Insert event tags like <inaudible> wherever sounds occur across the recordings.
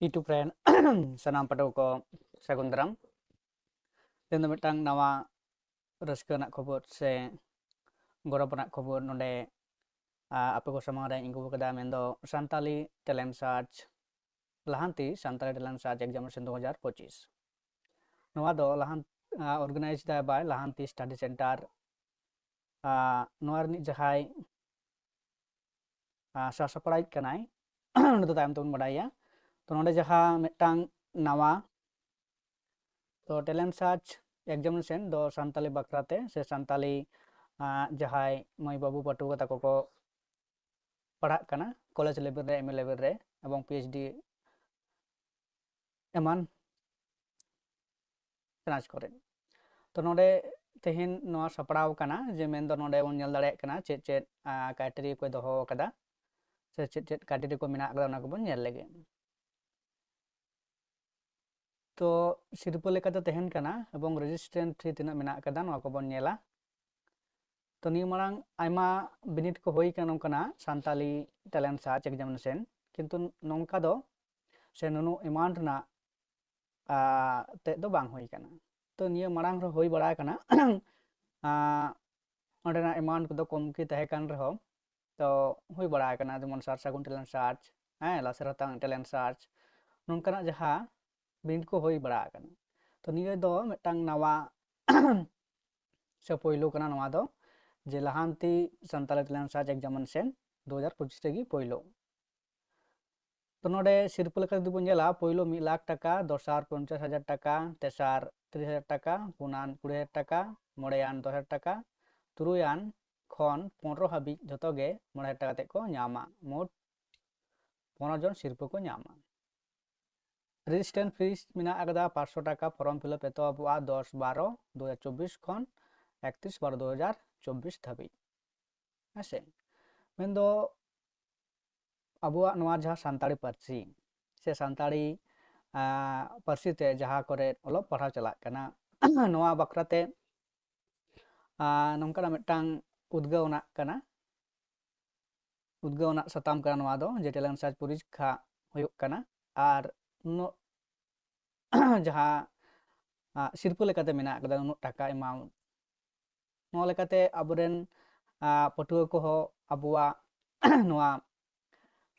itu friend <clears throat> senam pada uko sekunderam dan temetang nama reske nak kubur se gorob nak kubur nunde apa ko sama ada ingkubu ke dalam endo santali telen saj lahanti santali telen saj ek jamur sendo hajar pochis nuwa do lahan organize dai bai lahanti study center nuar ni jahai ah, sasapalai kanai. <clears throat> Nuto time tuun mudai ya. तो नोडे जहाँ मिट्टांग नवा तो talent search, examination, दो सानताली बकराते, से सानताली जहाँ मई बाबू पटुआ तको को पढ़ा कना, कॉलेज लेवल एम लेवल रे, एवं पीएचडी एमान ब्रांच करे। तो नोडे तेहन नवा जे मेन दो नोडे चेत चेत क्राइटेरिया को दोहो कदा, से चे चेत क्राइटेरिया को मेना कदा ना को बन तो सिरपा लेकाते तहन कना एवं रेजिस्टेंट फी तना मेना कदा नवा को बन नेला तो निय मांग आयमा बिनिट को होई कना कना सांताली टैलेंट सर्च एग्जामिनेशन किंतु नोंका दो से नुनु इमान रना ते दो बांग होई कना तो निय मांग रो होई बड़ा कना ऑर्डना इमान को दो कम की तहे कान रहो तो होई बड़ा कना जेमन सार सागुन टैलेंट सर्च ᱦᱮᱸ ᱞᱟᱥᱮᱨᱟᱛᱟᱝ ᱴᱮᱞᱮᱱᱴ ᱥᱟᱨᱪ ᱱᱚᱝᱠᱟᱱᱟᱜ ᱡᱟᱦᱟᱸ ᱵᱤᱱᱤᱰ ᱠᱚ ᱦᱩᱭ ᱵᱟᱲᱟ ᱟᱠᱟᱱᱟ ᱛᱚ ᱱᱤᱭᱟᱹ ᱫᱚ ᱢᱤᱫᱴᱟᱝ ᱱᱟᱣᱟ ᱥᱮ ᱯᱳᱭᱞᱳ ᱠᱟᱱᱟ ᱱᱚᱣᱟ ᱫᱚ ᱡᱮ ᱞᱟᱦᱟᱱᱛᱤ ᱥᱟᱱᱛᱟᱲᱤ ᱴᱮᱞᱮᱱᱴ ᱥᱟᱨᱪ ᱮᱠᱡᱟᱢᱤᱱᱮᱥᱚᱱ ᱫᱩ ᱦᱟᱡᱟᱨ ᱯᱚᱸᱪᱤᱥ ᱨᱮᱜᱮ ᱯᱳᱭᱞᱳ तो नोडे सिरप लेकर दी बोला पोलो मिद लाख टाका दसार पंचाश हजार टाका तेसार त्रिस हजार टाका पुनान कुड़ी हजार टाका मोड़ेयान दस हजार टाका तुरुयान खन पंद्रह हाबी जो गे मोड़े हजार टाका को नामा मोट पंद्रह जन सिरप को ᱯᱷᱨᱤᱡ ᱴᱮᱱ ᱯᱷᱨᱤᱡ ᱢᱮᱱᱟᱜ ᱟᱠᱟᱫᱟ ᱯᱟᱸᱪᱥᱚ ᱴᱟᱠᱟ ᱯᱷᱨᱚᱢ ᱯᱷᱤᱞᱟᱯ ᱮᱛᱚᱦᱚᱵᱚᱜᱼᱟ ᱫᱚᱥ ᱵᱟᱨᱚ ᱫᱩ ᱦᱟᱡᱟᱨ ᱪᱚᱵᱵᱤᱥ ᱠᱷᱚᱱ ᱮᱠᱛᱨᱤᱥ ᱵᱟᱨᱚ ᱫᱩ ᱦᱟᱡᱟᱨ चौबीस धाबी हाँ मन दो अब जहाँ सानी पार्सी से सानी पार्सी ते जहाँ को अलब पढ़ा चलना बाखराते नौकाना मिट्टान उद्गवना उद्गवना सताम जेटेल साज परीक्षा और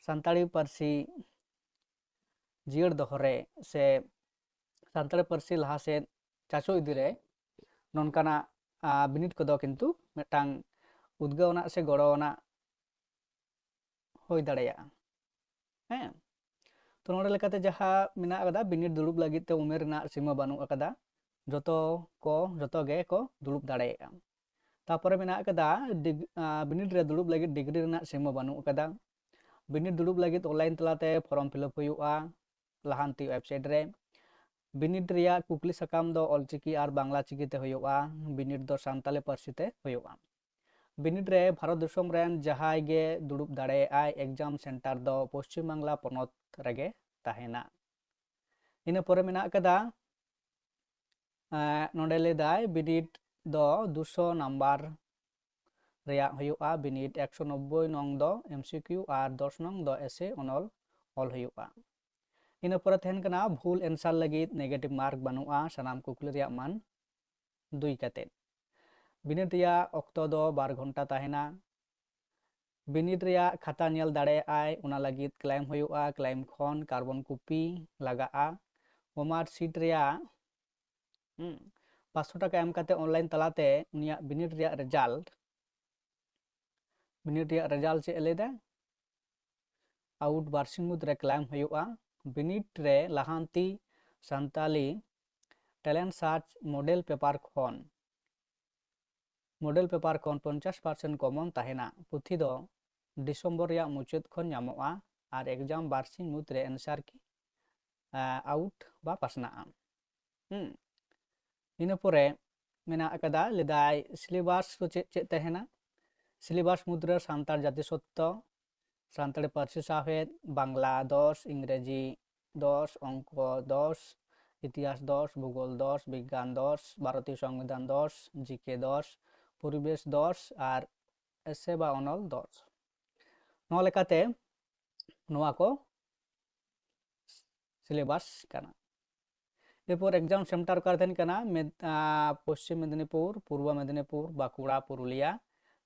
santali persi jir dohore se santali persi lahase chacho idire non kana binit kodo kintu metang udgaona se goroona hoi dareya eh तो नोड़े लेकाते जहाँ मेना अकदा बिनिड दुड़ुब लगित ते उमेर ना सीमा बानु अकदा जतो को जतो गे को दुड़ुब दाड़ेगा तापरे मेना अकदा बिनिड रे दुड़ुब लगित डिग्री ना सीमा बानु अकदा बिनिड दुड़ुब लगित ऑनलाइन तलाते फॉर्म फिलअप हुआ लहानती वेबसाइट रे बिनिड रिया कुकली सकाम दो ऑलचिकी और बांग्ला चिकी ते हुआ बिनिड दो सानताली पार्सी ते हुआ बिनिड रे भारत दिसम रेन जहाय गे दुड़ुब दाड़े आय एग्ज़ाम सेंटर रगे तहना इनपुर नीडीट दुशो नम्बर बनीट एकश नब्बे नंग एम सी किू और दस नंग एसे अनल अल इनपुर भूल एनसार लगे नेगेटिव मार्क आ सनाम कुकली मन दुई कतेट अक्त बार घंटा तहना बनीड खाता नल दाएना लगी क्लैम हो क्लैम कार्बन कॉपी लगा वोमार सीट पाँच टाक ऑनलाइन तलाते बनीड रेजाल्ट बनीड रेजाल्ट चे लैद आउट बार मुद्रे क्लैम होनीड रे सानी सानताली सार्च मॉडल पेपार मॉडल पेपार पंचाश पार्सेंट कमन पुथी पुथी मुचाद खन और एग्ज़ाम बारसिंग मुद्रे एनसार की आउट बा पासना इन परे मेना लेदाय सिलेबास को चे चे तहना सिलेबास मुद्रे सानतार जाति सत्य सानताड़ी पार्सी साहेद बांग्ला दस इंग्रेजी दस अंक दस इतिहास दस भूगोल दस विज्ञान दस भारतीय संविधान दस जिके दस परिवेश दस और एसे बा अनल दस ᱱᱚᱣᱟ ᱞᱮᱠᱟᱛᱮ ᱱᱚᱣᱟ ᱠᱚ सिलेबस करना एरपर एग्जाम सेंटर का तहन करना पश्चिम मेदिनीपुर पूर्व मेदिनीपुर बांकुड़ा पुरुलिया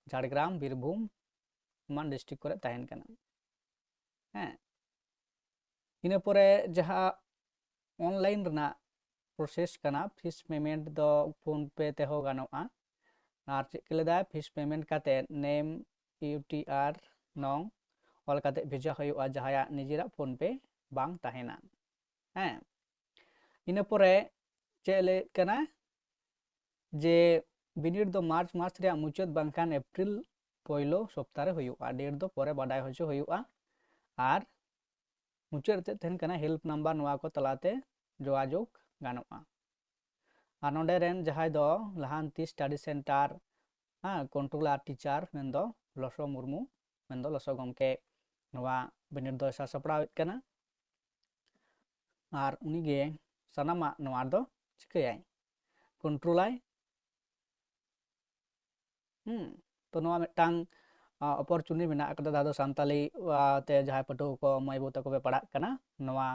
झाड़ग्राम बीरभूम मान डिस्ट्रिक्ट करे तहन करना ᱦᱮᱸ ᱤᱱᱟᱹ ᱯᱚᱨᱮ ᱡᱟᱦᱟᱸ ᱚᱱᱞᱟᱭᱤᱱ ᱨᱮᱱᱟᱜ ᱯᱨᱚᱥᱮᱥ ᱠᱟᱱᱟ ᱯᱷᱤᱥ ᱯᱮᱢᱮᱱᱴ ᱫᱚ ᱯᱷᱳᱱ ᱯᱮ ᱛᱮᱦᱚᱸ ᱜᱟᱱᱚᱜᱼᱟ ᱟᱨ ᱪᱮᱫ ᱠᱚ ᱞᱟᱹᱭᱫᱟ ᱯᱷᱤᱥ ᱱᱚᱝ ᱚᱞ ᱠᱟᱛᱮ ᱵᱷᱮᱡᱟ ᱦᱩᱭᱩᱜᱼᱟ ᱡᱟᱦᱟᱸᱭᱟᱜ ᱱᱤᱡᱮᱨᱟᱜ ᱯᱷᱳᱱ ᱯᱮ ᱵᱟᱝ ᱛᱟᱦᱮᱱᱟ ᱦᱮᱸ ᱤᱱᱟᱹ ᱯᱚᱨᱮ ᱪᱮᱫ ᱞᱟᱹᱭ ᱠᱟᱱᱟ ᱡᱮ ᱵᱤᱱᱤᱰ ᱫᱚ ᱢᱟᱨᱪ ᱢᱟᱥ ᱨᱮᱭᱟᱜ ᱢᱩᱪᱟᱹᱫ ᱵᱟᱝᱠᱷᱟᱱ ᱮᱯᱨᱤᱞ ᱯᱳᱭᱞᱳ ᱥᱚᱯᱛᱟᱦᱚ ᱨᱮ ᱦᱩᱭᱩᱜᱼᱟ ᱰᱮᱴ ᱫᱚ ᱯᱚᱨᱮ ᱵᱟᱰᱟᱭ ᱦᱚᱪᱚ ᱦᱩᱭᱩᱜᱼᱟ ᱟᱨ ᱢᱩᱪᱟᱹᱫ ᱨᱮ ᱛᱟᱦᱮᱱ ᱠᱟᱱᱟ ᱦᱮᱞᱯ ᱱᱟᱢᱵᱟᱨ ᱱᱚᱣᱟ ᱠᱚ ᱛᱟᱞᱟᱛᱮ ᱡᱳᱜᱟᱡᱳᱜᱽ ᱜᱟᱱᱚᱜᱼᱟ ᱟᱨ ᱱᱚᱰᱮ ᱨᱮᱱ ᱡᱟᱦᱟᱸᱭ ᱫᱚ ᱞᱟᱦᱟᱱᱛᱤ ᱥᱴᱟᱰᱤ ᱥᱮᱱᱴᱟᱨ ᱦᱮᱸ ᱠᱚᱱᱴᱨᱳᱞᱟᱨ ᱴᱤᱪᱟᱨ ᱢᱮᱱᱫᱚ ᱞᱚᱥᱚ ᱢᱩᱨᱢᱩ ᱢᱮᱱᱫᱚ ᱞᱚᱥᱚ ᱜᱚᱢᱠᱮ ᱱᱚᱣᱟ ᱵᱤᱱᱤᱰ ᱫᱚᱭ ᱥᱟᱥᱟᱯᱲᱟᱣᱮᱫ ᱠᱟᱱᱟ ᱟᱨ ᱩᱱᱤᱜᱮ ᱥᱟᱱᱟᱢᱟᱜ ᱱᱚᱣᱟ ᱫᱚ ᱪᱤᱠᱟᱹᱭᱟᱭ ᱠᱚᱱᱴᱨᱳᱞᱟᱭ ᱦᱩᱸ ᱛᱚ ᱱᱚᱣᱟ ᱢᱤᱫᱴᱟᱝ ᱚᱯᱚᱨᱪᱩᱱᱤᱴᱤ ᱢᱮᱱᱟᱜ ᱟᱠᱟᱫᱟ ᱡᱟᱦᱟᱸ ᱫᱚ ᱥᱟᱱᱛᱟᱞᱤ ᱛᱮ ᱡᱟᱦᱟᱸᱭ ᱯᱟᱹᱴᱷᱩᱣᱟᱹ ᱠᱚ ᱢᱟᱹᱭ ᱵᱟᱹᱵᱩ ᱛᱟᱠᱚ ᱯᱮ ᱯᱟᱲᱦᱟᱜ ᱠᱟᱱᱟ ᱱᱚᱣᱟ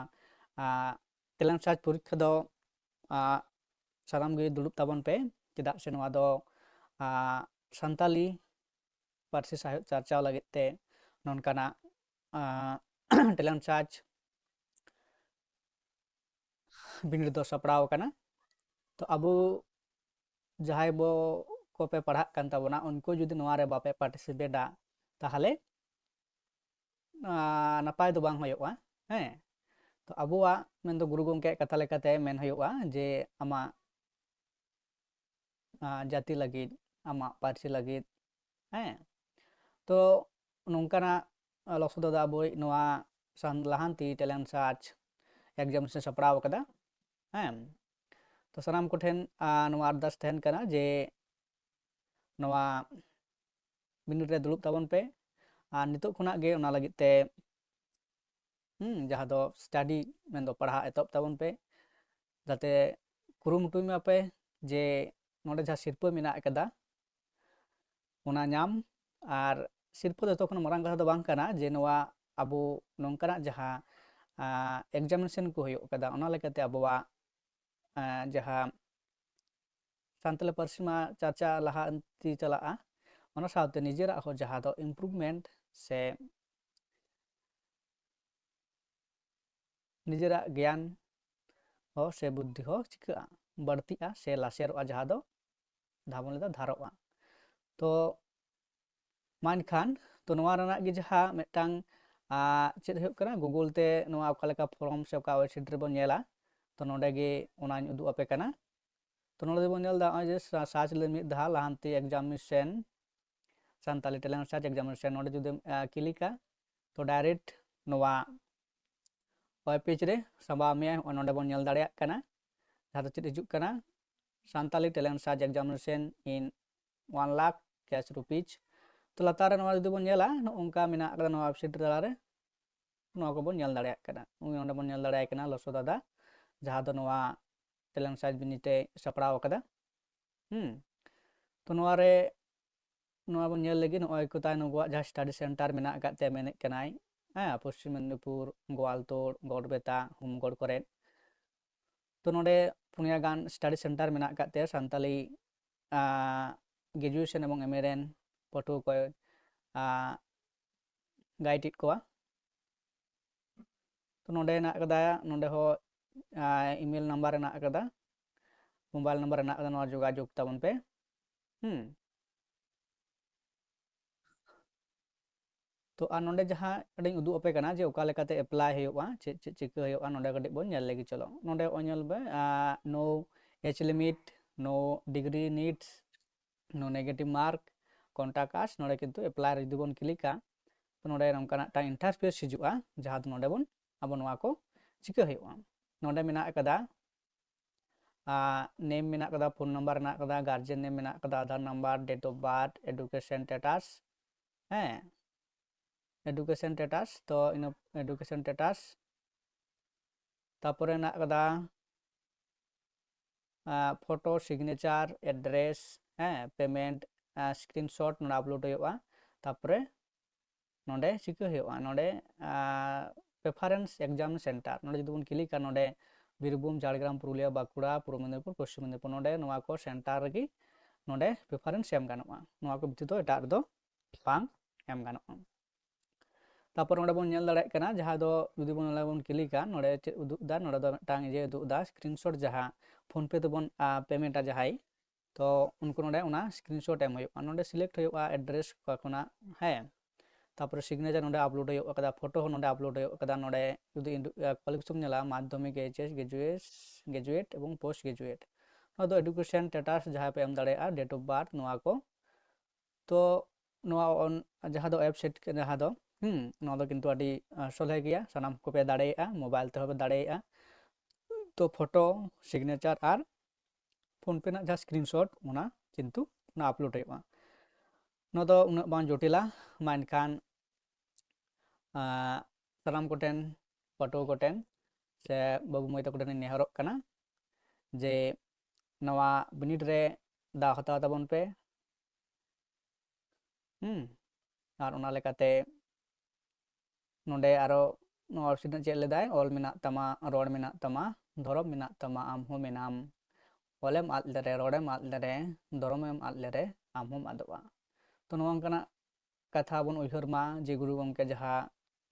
ᱴᱮᱞᱮᱱᱴ ᱥᱟᱨᱪ ᱯᱚᱨᱤᱠᱠᱷᱟ ᱫᱚ ᱥᱟᱱᱟᱢ ᱜᱮ ᱫᱩᱲᱩᱵ ᱛᱟᱵᱚᱱ ᱯᱮ ᱪᱮᱫᱟᱜ ᱥᱮ ᱱᱚᱣᱟ ᱫᱚ ᱥᱟᱱᱛᱟᱞᱤ ᱯᱟᱹᱨᱥᱤ ᱥᱟᱦᱮᱵ ᱪᱟᱨᱪᱟᱣ ᱞᱟᱹᱜᱤᱫ ᱛᱮ ᱱᱚᱝᱠᱟᱱᱟᱜ ᱴᱮᱞᱮᱱᱴ ᱥᱟᱨᱪ ᱵᱤᱱᱤᱰ ᱫᱚ ᱥᱟᱯᱲᱟᱣ ᱟᱠᱟᱱᱟ ᱛᱚ ᱟᱵᱚ ᱡᱟᱦᱟᱸᱭ ᱵᱚ ᱠᱚᱯᱮ ᱯᱟᱲᱦᱟᱜ ᱠᱟᱱ ᱛᱟᱵᱚᱱᱟ ᱩᱱᱠᱩ ᱡᱩᱫᱤ ᱱᱚᱣᱟ ᱨᱮ ᱵᱟᱯᱮ ᱯᱟᱨᱴᱤᱥᱤᱯᱮᱴᱟ ᱛᱟᱦᱚᱞᱮ ᱱᱟᱯᱟᱭ ᱫᱚ ᱵᱟᱝ ᱦᱩᱭᱩᱜᱼᱟ ᱦᱮᱸ ᱛᱚ ᱟᱵᱚᱣᱟᱜ ᱢᱮᱱᱫᱚ ᱜᱩᱨᱩ ᱜᱚᱢᱠᱮᱭᱟᱜ ᱠᱟᱛᱷᱟ ᱞᱮᱠᱟᱛᱮ ᱢᱮᱱ ᱦᱩᱭᱩᱜᱼᱟ ᱡᱮ ᱟᱢᱟᱜ ᱡᱟᱹᱛᱤ ᱞᱟᱹᱜᱤᱫ ᱟᱢᱟᱜ ᱯᱟᱹᱨᱥᱤ ᱞᱟᱹᱜᱤᱫ ᱦᱮᱸ ᱛᱚ ᱱᱚᱝᱠᱟᱱᱟᱜ ᱞᱚᱥᱚᱫ ᱫᱟᱫᱟ ᱟᱵᱚᱭ ᱱᱚᱣᱟ ᱞᱟᱦᱟᱱᱛᱤ ᱴᱮᱞᱮᱱᱴ ᱥᱟᱨᱪ ᱮᱠᱡᱟᱢᱤᱱᱮᱥᱚᱱ ᱥᱟᱯᱲᱟᱣ ᱟᱠᱟᱫᱟ ᱦᱮᱸ ᱛᱚ ᱥᱟᱱᱟᱢ ᱠᱚᱴᱷᱮᱱ ᱱᱚᱣᱟ ᱟᱨᱫᱟᱥ ᱛᱟᱦᱮᱱ ᱠᱟᱱᱟ ᱡᱮ ᱱᱚᱣᱟ ᱵᱤᱱᱤᱰ ᱨᱮ ᱫᱩᱲᱩᱵ ᱛᱟᱵᱚᱱ ᱯᱮ ᱟᱨ ᱱᱤᱛᱚᱜ ᱠᱷᱚᱱᱟᱜ ᱜᱮ ᱚᱱᱟ ᱞᱟᱹᱜᱤᱫ ᱛᱮ ᱦᱩᱸ ᱡᱟᱦᱟᱸ ᱫᱚ ᱥᱴᱟᱰᱤ ᱢᱮᱱᱫᱚ ᱯᱟᱲᱦᱟᱜ ᱮᱛᱚᱦᱚᱵ ᱛᱟᱵᱚᱱ ᱯᱮ ᱡᱟᱛᱮ ᱠᱩᱨᱩᱢᱩᱴᱩᱭ ᱢᱟᱯᱮ ᱡᱮ ᱱᱚᱰᱮ ᱡᱟᱦᱟᱸ ᱥᱤᱨᱯᱟᱹ ᱢᱮᱱᱟᱜ ᱟᱠᱟᱫᱟ ᱚᱱᱟ ᱧᱟᱢ ᱟᱨ ᱥᱤᱨᱯᱟᱹ ᱫᱚ ᱡᱚᱛᱚ ᱠᱷᱚᱱ ᱢᱟᱨᱟᱝ ᱠᱟᱛᱷᱟ ᱫᱚ ᱵᱟᱝ ᱠᱟᱱᱟ ᱡᱮ ᱱᱚᱣᱟ ᱟᱵᱚ ᱱᱚᱝᱠᱟᱱᱟᱜ ᱡᱟᱦᱟᱸ ᱮᱠᱡᱟᱢᱤᱱᱮᱥᱚᱱ ᱠᱚ ᱦᱩᱭᱩᱜ ᱠᱟᱫᱟ ᱚᱱᱟ ᱞᱮᱠᱟᱛᱮ ᱟᱵᱚᱣᱟᱜ ᱡᱟᱦᱟᱸ ᱥᱟᱱᱛᱟᱲᱤ ᱯᱟᱹᱨᱥᱤ ᱢᱟ ᱪᱟᱨᱪᱟ ᱞᱟᱦᱟᱱᱛᱤ ᱪᱟᱞᱟᱜᱼᱟ ᱚᱱᱟ ᱥᱟᱶᱛᱮ ᱱᱤᱡᱮᱨᱟᱜ ᱦᱚᱸ ᱡᱟᱦᱟᱸ ᱫᱚ ᱤᱢᱯᱨᱩᱵᱷᱢᱮᱱᱴ ᱥᱮ ᱱᱤᱡᱮᱨᱟᱜ ᱜᱮᱭᱟᱱ ᱦᱚᱸ ᱥᱮ ᱵᱩᱫᱽᱫᱷᱤ ᱦᱚᱸ ᱪᱤᱠᱟᱹᱜᱼᱟ ᱵᱟᱹᱲᱛᱤᱜᱼᱟ ᱥᱮ ᱞᱟᱥᱮᱨᱚᱜᱼᱟ ᱡᱟᱦᱟᱸ ᱫᱚ ᱡᱟᱦᱟᱸ ᱵᱚᱱ ᱞᱟᱹᱭᱫᱟ ᱫᱷᱟᱨᱚᱜᱼᱟ ᱛᱚ मानखान तो जहाँ चेकना गुगुलते फर्म से वेबसाइट रेबन तो नागे उदूपे तो नाजे सार्च लेदा लहानती एक्जामेशन सानी टेलें सार्च एक्जामेशन जुदी क्लिका तो डायरेक्ट वेब पेज रे मे ना जहाँ तो चेक हजना सानी टेलें सार्च examination in one lakh cash rupees ᱛᱚ ᱞᱟᱛᱟᱨ ᱨᱮ ᱱᱚᱣᱟ ᱡᱩᱫᱤ ᱵᱚᱱ ᱧᱮᱞᱟ ᱱᱚᱝᱠᱟ ᱢᱮᱱᱟᱜ ᱟᱠᱟᱫᱟ ᱱᱚᱣᱟ ᱳᱭᱮᱵᱥᱟᱭᱤᱴ ᱛᱟᱞᱟᱨᱮ ᱱᱚᱣᱟ ᱠᱚᱵᱚᱱ ᱧᱮᱞ ᱫᱟᱲᱮᱭᱟᱜ ᱠᱟᱱᱟ ᱱᱚᱰᱮ ᱵᱚᱱ ᱧᱮᱞ ᱫᱟᱲᱮᱭᱟᱜ ᱠᱟᱱᱟ ᱞᱚᱥᱚ ᱫᱟᱫᱟ ᱡᱟᱦᱟᱸ ᱫᱚ ᱱᱚᱣᱟ ᱴᱮᱞᱮᱱᱴ ᱥᱟᱨᱪ ᱵᱤᱱᱤᱰ ᱮ ᱥᱟᱯᱲᱟᱣ ᱟᱠᱟᱫᱟ ᱦᱩᱸ ᱛᱚ ᱱᱚᱣᱟ ᱨᱮ ᱱᱚᱣᱟ ᱵᱚᱱ ᱧᱮᱞ ᱞᱟᱹᱜᱤᱫ ᱱᱚᱜᱼᱚᱭ ᱠᱚᱛᱟᱭ ᱱᱩᱠᱩᱣᱟᱜ ᱡᱟᱦᱟᱸ ᱥᱴᱟᱰᱤ ᱥᱮᱱᱴᱟᱨ ᱢᱮᱱᱟᱜ ᱟᱠᱟᱫ ᱛᱟᱭᱟ ᱢᱮᱱᱮᱫ ᱠᱟᱱᱟᱭ ᱦᱮᱸ ᱯᱚᱥᱪᱤᱢ ᱢᱮᱫᱽᱱᱤᱯᱩᱨ ᱜᱳᱣᱟᱞᱛᱳᱲ ᱜᱚᱲᱵᱮᱛᱟ ᱦᱩᱢᱜᱚᱲ ᱠᱚᱨᱮ ᱛᱚ ᱱᱚᱰᱮ ᱯᱩᱱᱭᱟ ᱜᱟᱱ ᱥᱴᱟᱰᱤ ᱥᱮᱱᱴᱟᱨ ᱢᱮᱱᱟᱜ ᱟᱠᱟᱫ ᱛᱟᱭᱟ ᱥᱟᱱᱛᱟᱞᱤ ᱜᱨᱮᱡᱩᱭᱮᱥᱚᱱ ᱮᱵᱚᱝ ᱮᱢ ᱮ ᱨᱮᱱ पटु को गाइड को तो नोड़े हो इमेल नंबर हेकदा मोबाइल नंबर जोाजुगताबन पे तो नोड़े जहाँ उदूपे जे ओकाते एप्लाई हो चे चे चिका नोड़े बन चलो नोड़े नोलबे no age limit no degree need no negative mark contact ᱟᱥ ᱱᱚᱰᱮ ᱠᱤᱱᱛᱩ ᱮᱯᱞᱟᱭ ᱨᱮ ᱡᱩᱫᱤ ᱵᱚᱱ ᱠᱞᱤᱠᱟ ᱛᱚ ᱱᱚᱰᱮ ᱱᱚᱝᱠᱟᱱᱟᱜ ᱴᱟᱜ ᱤᱱᱴᱟᱨᱯᱷᱮᱥ ᱦᱤᱡᱩᱜᱼᱟ ᱡᱟᱦᱟᱸ ᱫᱚ ᱱᱚᱰᱮ ᱵᱚᱱ ᱟᱵᱚ ᱱᱚᱣᱟ ᱠᱚ ᱪᱤᱠᱟᱹ ᱦᱩᱭᱩᱜᱼᱟ ᱱᱚᱰᱮ ᱢᱮᱱᱟᱜ ᱟᱠᱟᱫᱟ नेम मेना फ़ोन नम्बर गार्जेन नेम मेना Aadhaar number date of birth education status हाँ एडुकेशन स्टेटास तो इन एडुकेशन स्टेटास तापर फ़ोटो सिग्नेचर एड्रेस हाँ पेमेंट ᱥᱠᱨᱤᱱᱥᱚᱴ ᱱᱚᱰᱮ ᱟᱯᱞᱳᱰ ᱦᱩᱭᱩᱜᱼᱟ ᱛᱟᱯᱚᱨᱮ ᱱᱚᱰᱮ ᱪᱤᱠᱟᱹ ᱦᱩᱭᱩᱜᱼᱟ ᱱᱚᱰᱮ ᱯᱨᱮᱯᱷᱟᱨᱮᱱᱥ ᱮᱠᱡᱟᱢ ᱥᱮᱱᱴᱟᱨ ᱱᱚᱰᱮ ᱡᱩᱫᱤ ᱵᱚᱱ ᱠᱞᱤᱠᱟ ᱱᱚᱰᱮ ᱵᱤᱨᱵᱷᱩᱢ ᱡᱷᱟᱲᱜᱨᱟᱢ ᱯᱩᱨᱩᱞᱤᱭᱟ ᱵᱟᱸᱠᱩᱲᱟ ᱯᱩᱨᱵᱚ ᱢᱮᱫᱽᱱᱤᱯᱩᱨ ᱯᱚᱥᱪᱤᱢ ᱢᱮᱫᱽᱱᱤᱯᱩᱨ ᱱᱚᱰᱮ ᱱᱚᱣᱟ ᱠᱚ ᱥᱮᱱᱴᱟᱨ ᱨᱮᱜᱮ ᱱᱚᱰᱮ ᱯᱨᱮᱯᱷᱟᱨᱮᱱᱥ ᱮᱢ ᱜᱟᱱᱚᱜᱼᱟ ᱱᱚᱣᱟ ᱠᱚ ᱵᱷᱤᱛᱤᱨ ᱫᱚ ᱮᱴᱟᱜ ᱨᱮᱫᱚ ᱵᱟᱝ ᱮᱢ ᱜᱟᱱᱚᱜᱼᱟ ᱛᱟᱯᱚᱨ ᱱᱚᱰᱮ ᱵᱚᱱ ᱧᱮᱞ ᱫᱟᱲᱮᱭᱟᱜ ᱠᱟᱱᱟ ᱡᱟᱦᱟᱸ ᱫᱚ ᱡᱩᱫᱤ ᱵᱚᱱ ᱱᱚᱰᱮ ᱵᱚᱱ ᱠᱞᱤᱠᱟ ᱱᱚᱰᱮ ᱪᱮᱫ ᱩᱫᱩᱜ ᱮᱫᱟ ᱱᱚᱰᱮ ᱫᱚ ᱢᱤᱫᱴᱟᱝ ᱤᱭᱟᱹ ᱩᱫᱩᱜ ᱮᱫᱟ ᱥᱠᱨᱤᱱᱥᱚᱴ ᱡᱟᱦᱟᱸ ᱯᱷᱳᱱ ᱯᱮ ᱛᱮᱵᱚᱱ ᱯᱮᱢᱮᱱᱴᱟ ᱡᱟᱦᱟᱸᱭ तो उनको ना स्क्रीनशॉट एम ना सिलेक्ट हो? एड्रेस तपर सिगनेचर ना आपलोड होता फ़ोटो ना आपलोड होता ना जुदी क्वालिफिकेशन माध्यमिक एच एस ग्रेजुएस ग्रेजुएट और पोस्ट ग्रेजुएट ना एडुकेशन स्टेटास जहाँपे एम दाड़ा डेट ऑफ़ बार्थ ना को। तो जहाँ एप सेट जहाँ कि सोलह गया सामान को दाड़ा मोबाइल तेह दाड़ा तो फ़ोटो सिगनेचर और ᱯᱷᱳᱱ ᱯᱮ ᱨᱮᱱᱟᱜ ᱡᱟᱦᱟᱸ ᱥᱠᱨᱤᱱᱥᱚᱴ ᱚᱱᱟ ᱠᱤᱱᱛᱩ ᱚᱱᱟ ᱟᱯᱞᱳᱰ ᱦᱩᱭᱩᱜᱼᱟ ᱱᱚᱣᱟ ᱫᱚ ᱩᱱᱟᱹᱜ ᱵᱟᱝ ᱡᱚᱴᱤᱞᱟ ᱢᱟ ᱮᱱᱠᱷᱟᱱ ᱥᱟᱱᱟᱢ ᱠᱚᱴᱷᱮᱱ ᱯᱟᱹᱴᱷᱩᱣᱟᱹ ᱠᱚᱴᱷᱮᱱ ᱥᱮ ᱵᱟᱹᱵᱩ ᱢᱟᱹᱭ ᱛᱟᱠᱚ ᱴᱷᱮᱱᱤᱧ ᱱᱮᱦᱚᱨᱚᱜ ᱠᱟᱱᱟ ᱡᱮ ᱱᱚᱣᱟ ᱵᱤᱱᱤᱰ ᱨᱮ ᱫᱟᱣ ᱦᱟᱛᱟᱣ ᱛᱟᱵᱚᱱ ᱯᱮ ᱦᱩᱸ ᱟᱨ ᱚᱱᱟ ᱞᱮᱠᱟᱛᱮ ᱱᱚᱰᱮ ᱟᱨᱚ ᱱᱚᱣᱟ ᱳᱭᱮᱵᱥᱟᱭᱤᱴ ᱪᱮᱫ ᱞᱮᱫᱟᱭ ᱚᱞ ᱢᱮᱱᱟᱜ ᱛᱟᱢᱟ ᱨᱚᱲ ᱢᱮᱱᱟᱜ ᱛᱟᱢᱟ ᱫᱷᱚᱨᱚᱢ ᱢᱮᱱᱟᱜ ᱛᱟᱢᱟ ᱟᱢ ᱦᱚᱸ ᱢᱮᱱᱟᱢ ᱚᱞᱮᱢ ᱟᱫ ᱞᱮᱨᱮ ᱨᱚᱲᱮᱢ ᱟᱫ ᱞᱮᱨᱮ ᱫᱷᱚᱨᱚᱢᱮᱢ ᱟᱫ ᱞᱮᱨᱮ ᱟᱢ ᱦᱚᱢ ᱟᱫᱚᱜᱼᱟ ᱛᱚ ᱱᱚᱣᱟ ᱚᱱᱠᱟᱱᱟᱜ ᱠᱟᱛᱷᱟ ᱵᱚᱱ ᱩᱭᱦᱟᱹᱨ ᱢᱟ ᱡᱮ ᱜᱩᱨᱩ ᱜᱚᱢᱠᱮ ᱡᱟᱦᱟᱸ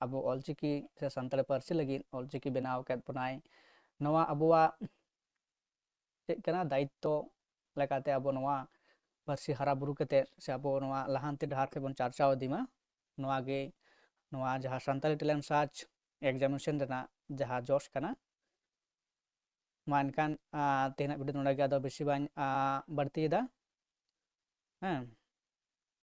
ᱟᱵᱚ ᱚᱞᱪᱤᱠᱤ ᱥᱮ ᱥᱟᱱᱛᱟᱲᱤ ᱯᱟᱹᱨᱥᱤ ᱞᱟᱹᱜᱤᱫ ᱚᱞᱪᱤᱠᱤ ᱵᱮᱱᱟᱣ ᱟᱠᱟᱫ ᱵᱚᱱᱟᱭ ᱱᱚᱣᱟ ᱟᱵᱚᱣᱟᱜ ᱪᱮᱫ ᱠᱟᱱᱟ ᱫᱟᱭᱤᱛᱛᱚ ᱞᱮᱠᱟᱛᱮ ᱟᱵᱚ ᱱᱚᱣᱟ ᱯᱟᱹᱨᱥᱤ ᱦᱟᱨᱟ ᱵᱩᱨᱩ ᱠᱟᱛᱮᱫ ᱥᱮ ᱟᱵᱚ ᱱᱚᱣᱟ ᱞᱟᱦᱟᱱᱛᱤ ᱰᱟᱦᱟᱨ ᱛᱮᱵᱚᱱ ᱪᱟᱨᱪᱟᱣ ᱤᱫᱤ ᱢᱟ ᱱᱚᱣᱟ ᱜᱮ ᱱᱚᱣᱟ ᱡᱟᱦᱟᱸ ᱥᱟᱱᱛᱟᱲᱤ ᱴᱮᱞᱮᱱᱴ ᱥᱟᱨᱪ ᱮᱠᱡᱟᱢᱤᱱᱮᱥᱚᱱ ᱨᱮᱱᱟᱜ ᱡᱟᱦᱟᱸ ᱡᱚᱥ ᱠᱟᱱᱟ ᱢᱟ ᱮᱱᱠᱷᱟᱱ ᱛᱮᱦᱮᱧᱟᱜ ᱵᱷᱤᱰᱤᱭᱳ ᱱᱚᱰᱮ ᱜᱮ ᱟᱫᱚ ᱵᱮᱥᱤ ᱵᱟᱹᱧ ᱵᱟᱹᱲᱛᱤᱭᱮᱫᱟ ᱦᱮᱸ